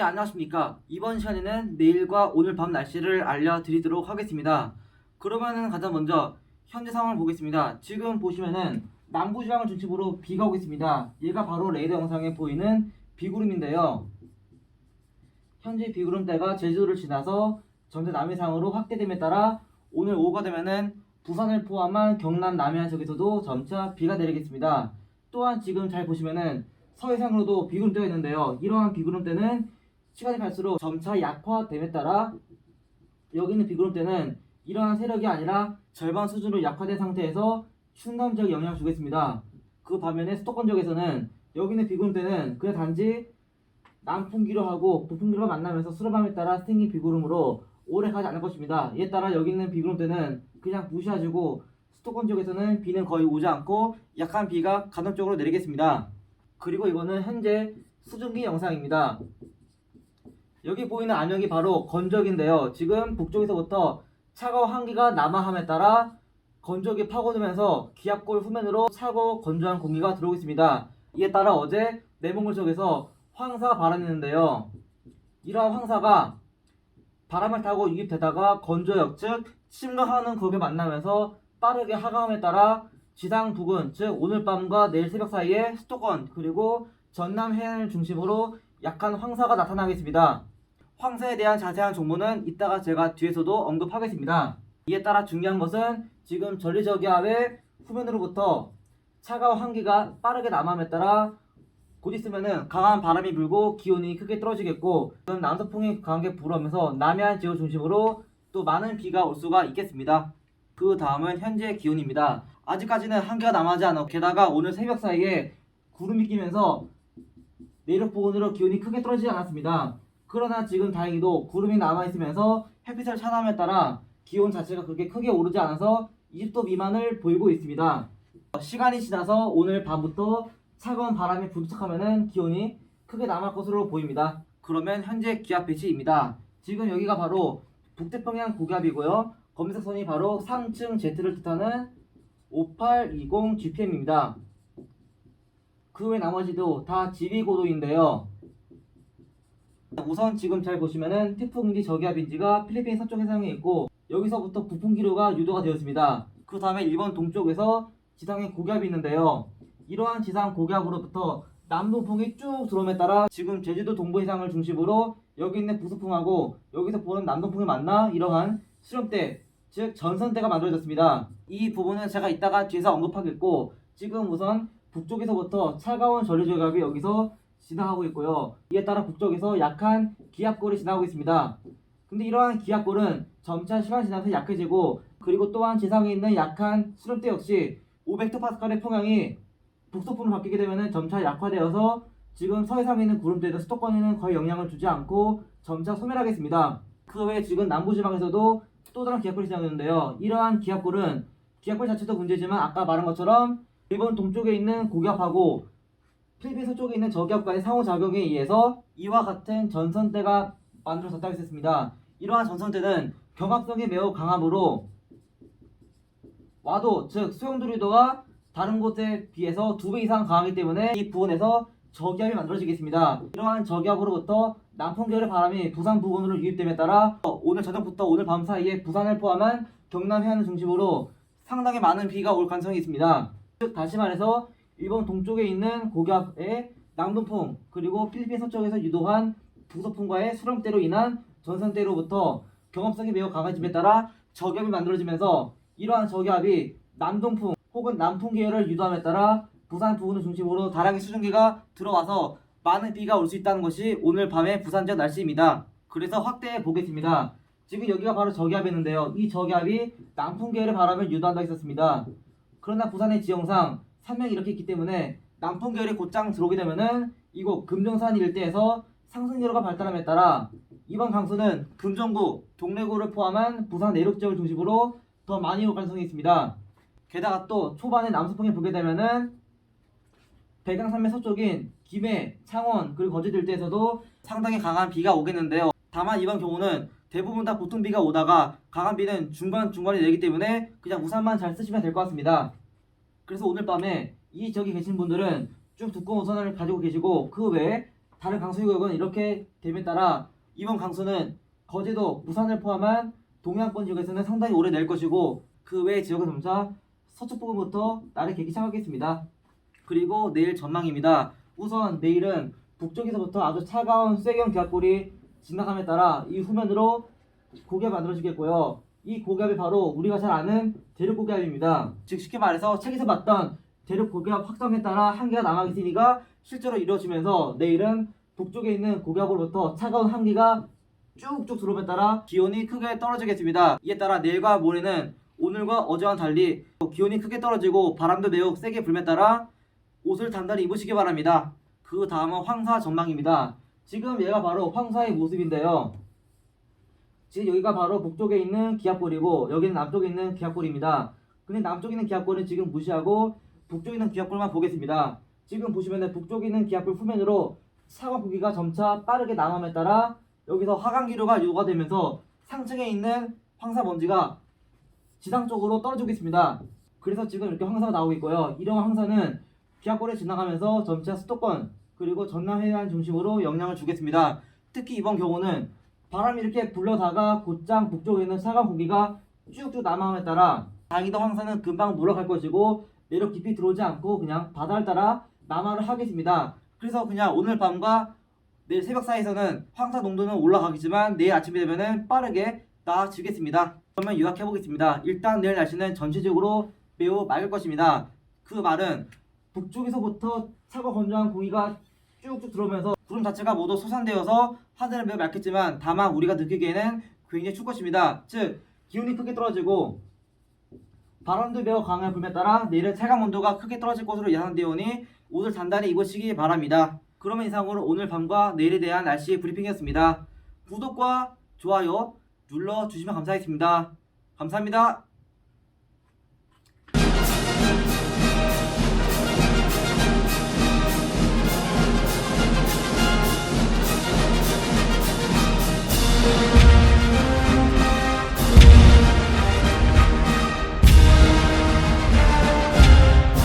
안녕하십니까. 이번 시간에는 내일과 오늘 밤 날씨를 알려드리도록 하겠습니다. 그러면은 가장 먼저 현재 상황을 보겠습니다. 지금 보시면은 남부지방을 중심으로 비가 오고 있습니다. 얘가 바로 레이더 영상에 보이는 비구름인데요. 현재 비구름대가 제주도를 지나서 전체 남해상으로 확대됨에 따라 오늘 오후가 되면은 부산을 포함한 경남 남해안 지역에서도 점차 비가 내리겠습니다. 또한 지금 잘 보시면은 서해상으로도 비구름대가 있는데요. 이러한 비구름대는 시간이 갈수록 점차 약화됨에 따라 여기 있는 비구름대는 이러한 세력이 아니라 절반 수준으로 약화된 상태에서 충남 지역에 영향을 주겠습니다. 그 반면에 수도권 지역에서는 여기 있는 비구름대는 그냥 단지 남풍기로 하고 북풍기로 만나면서 수로밤에 따라 생긴 비구름으로 오래 가지 않을 것입니다. 이에 따라 여기 있는 비구름대는 그냥 무시하시고 수도권 지역에서는 비는 거의 오지 않고 약한 비가 간헐적으로 내리겠습니다. 그리고 이거는 현재 수증기 영상입니다. 여기 보이는 안역이 바로 건적인데요. 지금 북쪽에서부터 차가운 한기가 남하함에 따라 건적이 파고들면서 기압골 후면으로 차고 건조한 공기가 들어오고 있습니다. 이에 따라 어제 내몽골 쪽에서 황사가 발현했는데요. 이러한 황사가 바람을 타고 유입되다가 건조역 즉 심각하는 구역에 만나면서 빠르게 하강함에 따라 지상 부근 즉 오늘 밤과 내일 새벽 사이에 수도권 그리고 전남 해안을 중심으로 약한 황사가 나타나겠습니다. 황사에 대한 자세한 정보는 이따가 제가 뒤에서도 언급하겠습니다. 이에 따라 중요한 것은 지금 전리저기압의 후면으로부터 차가운 한기가 빠르게 남함에 따라 곧 있으면은 강한 바람이 불고 기온이 크게 떨어지겠고 그럼 남서풍이 강하게 불어오면서 남해안 지역 중심으로 또 많은 비가 올 수가 있겠습니다. 그 다음은 현재 기온입니다. 아직까지는 한기가 남아지 않아 게다가 오늘 새벽 사이에 구름이 끼면서 내륙 부근으로 기온이 크게 떨어지지 않았습니다. 그러나 지금 다행히도 구름이 남아있으면서 햇빛을 차단함에 따라 기온 자체가 그렇게 크게 오르지 않아서 20도 미만을 보이고 있습니다. 시간이 지나서 오늘 밤부터 차가운 바람이 부착하면은 기온이 크게 남을 것으로 보입니다. 그러면 현재 기압 배치입니다. 지금 여기가 바로 북태평양 고기압이고요. 검색 선이 바로 상층 Z를 뜻하는 5820 GPM입니다. 그 외 나머지도 다 지리 고도인데요. 우선 지금 잘 보시면은 태풍인지 저기압인지가 필리핀 서쪽 해상에 있고 여기서부터 부풍기류가 유도가 되었습니다. 그 다음에 일본 동쪽에서 지상에 고기압이 있는데요. 이러한 지상 고기압으로부터 남동풍이 쭉 들어옴에 따라 지금 제주도 동부 해상을 중심으로 여기 있는 북서풍하고 여기서 보는 남동풍이 만나 이러한 수렴대 즉 전선대가 만들어졌습니다. 이 부분은 제가 이따가 뒤에서 언급하겠고 지금 우선 북쪽에서부터 차가운 전류저기압이 여기서 지나가고 있고요. 이에 따라 북쪽에서 약한 기압골이 지나가고 있습니다. 근데 이러한 기압골은 점차 시간이 지나서 약해지고 그리고 또한 지상에 있는 약한 수렴대 역시 500헥토파스칼의 풍향이 북서풍으로 바뀌게 되면 점차 약화되어서 지금 서해상에 있는 구름대도 수도권에는 거의 영향을 주지 않고 점차 소멸하겠습니다. 그 외에 지금 남부지방에서도 또 다른 기압골이 지나가는데요. 이러한 기압골은 기압골 자체도 문제지만 아까 말한 것처럼 일본 동쪽에 있는 고기압하고 필리핀 서쪽에 있는 저기압과의 상호작용에 의해서 이와 같은 전선대가 만들어졌다고 했습니다. 이러한 전선대는 경합성이 매우 강하므로 와도 즉 수용도류도가 다른 곳에 비해서 두 배 이상 강하기 때문에 이 부근에서 저기압이 만들어지겠습니다. 이러한 저기압으로부터 남풍계열의 바람이 부산 부근으로 유입됨에 따라 오늘 저녁부터 오늘 밤 사이에 부산을 포함한 경남 해안을 중심으로 상당히 많은 비가 올 가능성이 있습니다. 즉 다시 말해서 일본 동쪽에 있는 고기압의 남동풍 그리고 필리핀 서쪽에서 유도한 북서풍과의 수렴대로 인한 전선대로부터 경합성이 매우 강해짐에 따라 저기압이 만들어지면서 이러한 저기압이 남동풍 혹은 남풍 계열을 유도함에 따라 부산 부근을 중심으로 다량의 수증기가 들어와서 많은 비가 올 수 있다는 것이 오늘 밤의 부산 지역 날씨입니다. 그래서 확대해 보겠습니다. 지금 여기가 바로 저기압이었는데요. 이 저기압이 남풍 계열의 바람을 유도한다고 했었습니다. 그러나 부산의 지형상 산맥이 이렇게 있기 때문에 남풍 계열이 곧장 들어오게 되면은 이곳 금정산 일대에서 상승계로가 발달함에 따라 이번 강수는 금정구, 동래구를 포함한 부산 내륙 지역을 중심으로 더 많이 올 가능성이 있습니다. 게다가 또 초반에 남서풍이 불게 되면은 백양산맥 서쪽인 김해, 창원 그리고 거제도 일대에서도 상당히 강한 비가 오겠는데요. 다만 이번 경우는 대부분 다 보통 비가 오다가 강한 비는 중간 중간에 내리기 때문에 그냥 우산만 잘 쓰시면 될 것 같습니다. 그래서 오늘 밤에 이 지역에 계신 분들은 좀 두꺼운 우산을 가지고 계시고 그 외에 다른 강수 지역은 이렇게 됨에 따라 이번 강수는 거제도, 부산을 포함한 동해안권 지역에서는 상당히 오래 낼 것이고 그 외 지역은 점차 서쪽 부근부터 날이 개기 시작하겠습니다. 그리고 내일 전망입니다. 우선 내일은 북쪽에서부터 아주 차가운 쇠경 기압골이 지나감에 따라 이 후면으로 고기압이 만들어지겠고요. 이 고기압이 바로 우리가 잘 아는 대륙 고기압입니다. 즉 쉽게 말해서 책에서 봤던 대륙 고기압 확정에 따라 한계가 남아있으니까 실제로 이루어지면서 내일은 북쪽에 있는 고기압으로부터 차가운 한기가 쭉쭉 들어옴에 따라 기온이 크게 떨어지겠습니다. 이에 따라 내일과 모레는 오늘과 어제와는 달리 기온이 크게 떨어지고 바람도 매우 세게 불에 따라 옷을 단단히 입으시기 바랍니다. 그 다음은 황사 전망입니다. 지금 얘가 바로 황사의 모습인데요. 지금 여기가 바로 북쪽에 있는 기압골이고 여기는 남쪽에 있는 기압골입니다. 근데 남쪽에 있는 기압골은 지금 무시하고 북쪽에 있는 기압골만 보겠습니다. 지금 보시면 북쪽에 있는 기압골 후면으로 사과 고기가 점차 빠르게 남함에 따라 여기서 하강기류가 요가 되면서 상층에 있는 황사 먼지가 지상 쪽으로 떨어지고 있습니다. 그래서 지금 이렇게 황사가 나오고 있고요. 이런 황사는 기압골에 지나가면서 점차 수도권 그리고 전남 해안 중심으로 영향을 주겠습니다. 특히 이번 경우는 바람이 이렇게 불러다가 곧장 북쪽에 있는 차가운 공기가 쭉쭉 남아함에 따라 다행히도 황사는 금방 물러갈 것이고 내륙 깊이 들어오지 않고 그냥 바다를 따라 남하를 하겠습니다. 그래서 그냥 오늘 밤과 내일 새벽 사이에서는 황사 농도는 올라가겠지만 내일 아침이 되면은 빠르게 나아지겠습니다. 그러면 요약해 보겠습니다. 일단 내일 날씨는 전체적으로 매우 맑을 것입니다. 그 말은 북쪽에서부터 차고 건조한 공기가 쭉쭉 들어오면서 구름 자체가 모두 솟아내어서 하늘은 매우 맑겠지만 다만 우리가 느끼기에는 굉장히 춥 것입니다. 즉 기온이 크게 떨어지고 바람도 매우 강한 불에 따라 내일은 체감 온도가 크게 떨어질 것으로 예상되오니 옷을 단단히 입으시기 바랍니다. 그러면 이상으로 오늘 밤과 내일에 대한 날씨 브리핑이었습니다. 구독과 좋아요 눌러주시면 감사하겠습니다. 감사합니다.